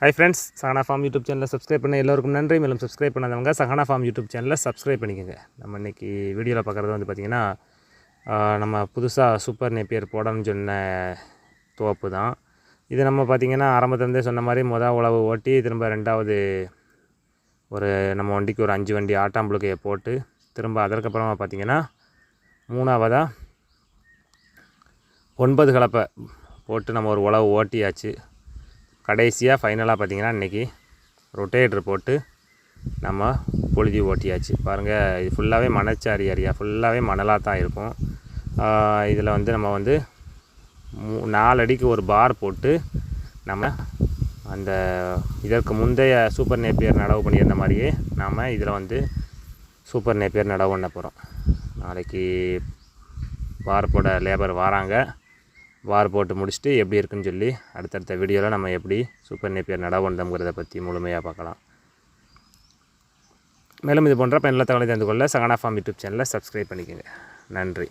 Hi friends Sahana farm YouTube சேனலில் subscribe பண்ண எல்லோருக்கும் நன்றி. மேலும் சப்ஸ்கிரைப் பண்ணாதவங்க சஹனா ஃபார்ம் யூடியூப் சேனலை சப்ஸ்கிரைப் பண்ணிக்கோங்க. நம்ம இன்றைக்கி வீடியோவில் பார்க்குறது வந்து பார்த்திங்கன்னா நம்ம புதுசாக சூப்பர் நேப்பியர் போடணும்னு சொன்ன தோப்பு தான். இது நம்ம பார்த்திங்கன்னா ஆரம்பத்துலேருந்தே சொன்ன மாதிரி மொதல் உழவு ஓட்டி திரும்ப ரெண்டாவது ஒரு நம்ம வண்டிக்கு ஒரு அஞ்சு வண்டி ஆட்டாம்புழுக்கையை போட்டு திரும்ப அதற்கப்புறமா பார்த்திங்கன்னா மூணாவதாக ஒன்பது கலப்பை போட்டு நம்ம ஒரு உழவு ஓட்டியாச்சு. கடைசியாக ஃபைனலாக பார்த்தீங்கன்னா இன்றைக்கி ரொட்டேட்ரு போட்டு நம்ம பொழுதி ஓட்டியாச்சு. பாருங்கள் இது ஃபுல்லாகவே மணச்சாரி ஏரியா ஃபுல்லாகவே மணலாக தான் இருக்கும் இதில் வந்து நம்ம வந்து மூ நாலு அடிக்கு ஒரு பார் போட்டு நம்ம அந்த இதற்கு முந்தைய சூப்பர் நேப்பியர் நடவு பண்ணியிருந்த மாதிரியே நாம் இதில் வந்து சூப்பர் நேப்பியர் நடவு பண்ண போகிறோம் நாளைக்கு பார் போட லேபர் வராங்க. வார் போட்டு முடிச்சுட்டு எப்படி இருக்குன்னு சொல்லி அடுத்தடுத்த வீடியோவில் நம்ம எப்படி சூப்பர் நேப்பியர் நடவண்டம்ங்கிறத பற்றி முழுமையாக பார்க்கலாம். மேலும் இது போன்ற பயனுள்ள தகவலை தெரிந்து கொள்ள சகனா ஃபார்ம் யூடியூப் சேனலை சப்ஸ்கிரைப் பண்ணிக்கோங்க. நன்றி.